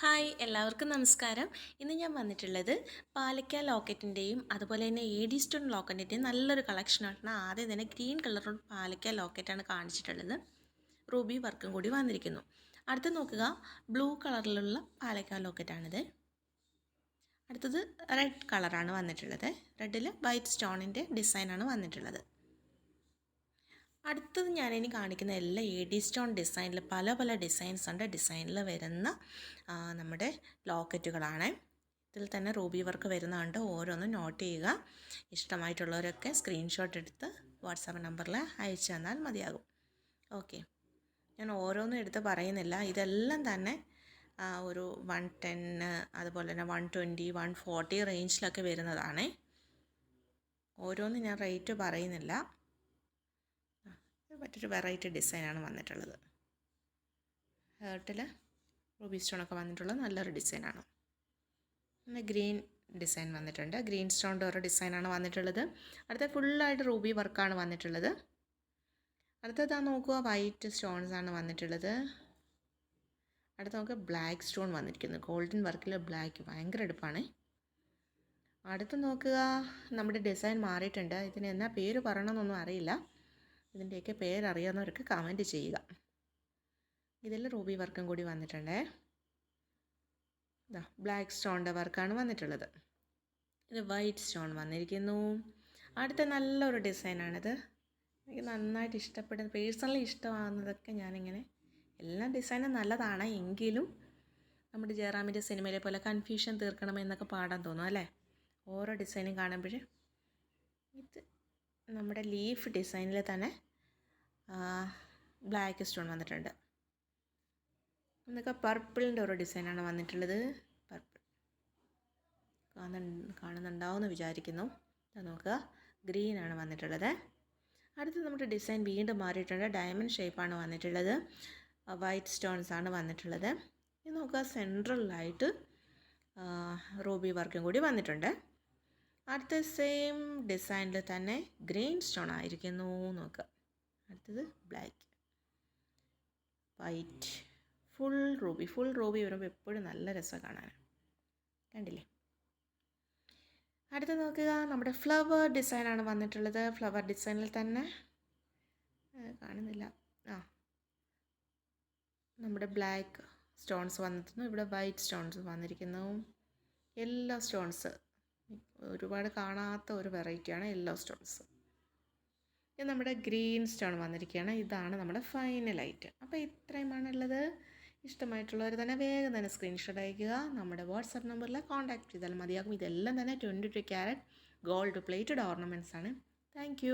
Hi എല്ലാവർക്കും നമസ്കാരം. ഇന്ന് ഞാൻ വന്നിട്ടുള്ളത് പാലക്ക ലോക്കറ്റിന്റെയും അതുപോലെ തന്നെ എ ഡി സ്റ്റോൺ ലോക്കറ്റിന്റെയും നല്ലൊരു കളക്ഷനാണ് ആദ്യം തന്നെ ഗ്രീൻ കളറുള്ള പാലക്ക ലോക്കറ്റാണ് കാണിച്ചിട്ടുള്ളത്. റൂബി വർക്കും കൂടി വന്നിരിക്കുന്നു. അടുത്ത് നോക്കുക ബ്ലൂ കളറിലുള്ള പാലക്ക ലോക്കറ്റാണിത്. അടുത്തത് റെഡ് കളറാണ് വന്നിട്ടുള്ളത്. റെഡിൽ വൈറ്റ് സ്റ്റോണിന്റെ ഡിസൈനാണ് വന്നിട്ടുള്ളത്. അടുത്തത് ഞാനിനി കാണിക്കുന്ന എല്ലാ എ ഡി സ്റ്റോൺ ഡിസൈനിൽ പല പല ഡിസൈൻസ് ഉണ്ട്. ഡിസൈനിൽ വരുന്ന നമ്മുടെ ലോക്കറ്റുകളാണ്. ഇതിൽ തന്നെ റൂബി വർക്ക് വരുന്നതുകൊണ്ട് ഓരോന്നും നോട്ട് ചെയ്യുക. ഇഷ്ടമായിട്ടുള്ളവരൊക്കെ സ്ക്രീൻഷോട്ട് എടുത്ത് വാട്സാപ്പ് നമ്പറിൽ അയച്ചു തന്നാൽ മതിയാകും. ഓക്കെ. ഞാൻ ഓരോന്നും എടുത്ത് പറയുന്നില്ല. ഇതെല്ലാം തന്നെ ഒരു വൺ ടെൻ അതുപോലെ തന്നെ വൺ ട്വന്റി വൺ ഫോർട്ടി റേഞ്ചിലൊക്കെ വരുന്നതാണ്. ഓരോന്നും ഞാൻ റേറ്റ് പറയുന്നില്ല. മറ്റൊരു വെറൈറ്റി ഡിസൈനാണ് വന്നിട്ടുള്ളത്. ഹേർട്ടിൽ റൂബി സ്റ്റോണൊക്കെ വന്നിട്ടുള്ളത് നല്ലൊരു ഡിസൈനാണ്. പിന്നെ ഗ്രീൻ ഡിസൈൻ വന്നിട്ടുണ്ട്. ഗ്രീൻ സ്റ്റോണിന്റെ ഓരോ ഡിസൈനാണ് വന്നിട്ടുള്ളത്. അടുത്ത ഫുള്ളായിട്ട് റൂബി വർക്കാണ് വന്നിട്ടുള്ളത്. അടുത്തതാ നോക്കുക വൈറ്റ് സ്റ്റോൺസ് ആണ് വന്നിട്ടുള്ളത്. അടുത്ത നമുക്ക് ബ്ലാക്ക് സ്റ്റോൺ വന്നിരിക്കുന്നു. ഗോൾഡൻ വർക്കിൽ ബ്ലാക്ക് ഭയങ്കര എടുപ്പാണ്. അടുത്ത് നോക്കുക നമ്മുടെ ഡിസൈൻ മാറിയിട്ടുണ്ട്. ഇതിന് എന്നാ പേര് പറയണമെന്നൊന്നും അറിയില്ല. ഇതിന്റെയൊക്കെ പേരറിയാവുന്നവർക്ക് കമന്റ് ചെയ്യുക. ഇതിൽ റൂബി വർക്കും കൂടി വന്നിട്ടുണ്ടേ. ബ്ലാക്ക് സ്റ്റോണിന്റെ വർക്കാണ് വന്നിട്ടുള്ളത്. ഇത് വൈറ്റ് സ്റ്റോൺ വന്നിരിക്കുന്നു. അടുത്ത നല്ലൊരു ഡിസൈനാണിത്. എനിക്ക് നന്നായിട്ട് ഇഷ്ടപ്പെടുന്ന പേഴ്സണലി ഇഷ്ടമാകുന്നതൊക്കെ ഞാനിങ്ങനെ എല്ലാ ഡിസൈനും നല്ലതാണ്. എങ്കിലും നമ്മുടെ ജയറാമിന്റെ സിനിമയിലെ പോലെ കൺഫ്യൂഷൻ തീർക്കണമെന്നൊക്കെ പാടാൻ തോന്നും അല്ലേ? ഓരോ ഡിസൈനും കാണുമ്പോൾ ഇത് നമ്മുടെ ലീഫ് ഡിസൈനിൽ തന്നെ ബ്ലാക്ക് സ്റ്റോൺ വന്നിട്ടുണ്ട്. എന്നൊക്കെ പർപ്പിളിന്റെ ഒരു ഡിസൈനാണ് വന്നിട്ടുള്ളത്. പർപ്പിൾ കാണുന്നു കാണുന്നുണ്ടാവുമെന്ന് വിചാരിക്കുന്നു. നോക്കുക. ഗ്രീനാണ് വന്നിട്ടുള്ളത്. അടുത്ത് നമ്മുടെ ഡിസൈൻ വീണ്ടും മാറിയിട്ടുണ്ട്. ഡയമണ്ട് ഷേപ്പാണ് വന്നിട്ടുള്ളത്. വൈറ്റ് സ്റ്റോൺസ് ആണ് വന്നിട്ടുള്ളത്. ഇത് നോക്കുക സെൻട്രലായിട്ട് റൂബി വർക്കും കൂടി വന്നിട്ടുണ്ട്. അടുത്ത സെയിം ഡിസൈനിൽ തന്നെ ഗ്രീൻ സ്റ്റോൺ ആയിരിക്കുന്നു നോക്കുക. അടുത്തത് black white full ruby full ruby വരുമ്പോൾ എപ്പോഴും നല്ല രസം കാണാൻ കണ്ടില്ലേ? അടുത്ത് നോക്കുക. നമ്മുടെ ഫ്ലവർ ഡിസൈനാണ് വന്നിട്ടുള്ളത്. ഫ്ലവർ ഡിസൈനിൽ തന്നെ കാണുന്നില്ല. ആ. നമ്മുടെ ബ്ലാക്ക് സ്റ്റോൺസ് വന്നിരുന്നു. ഇവിടെ വൈറ്റ് സ്റ്റോൺസ് വന്നിരിക്കുന്നു. യെല്ലോ സ്റ്റോൺസ് ഒരുപാട് കാണാത്ത ഒരു വെറൈറ്റിയാണ് യെല്ലോ സ്റ്റോൺസ് ഇത് നമ്മുടെ ഗ്രീൻ സ്റ്റോൺ വന്നിരിക്കുകയാണ്. ഇതാണ് നമ്മുടെ ഫൈനൽ ഐറ്റം അപ്പോൾ ഇത്രയുമാണുള്ളത് ഇഷ്ടമായിട്ടുള്ളവർ തന്നെ വേഗം തന്നെ സ്ക്രീൻഷോട്ട് അയക്കുക നമ്മുടെ വാട്സപ്പ് നമ്പറിൽ കോൺടാക്ട് ചെയ്താൽ മതിയാകും. ഇതെല്ലാം തന്നെ twenty two carat gold plated ornaments ആണ് താങ്ക്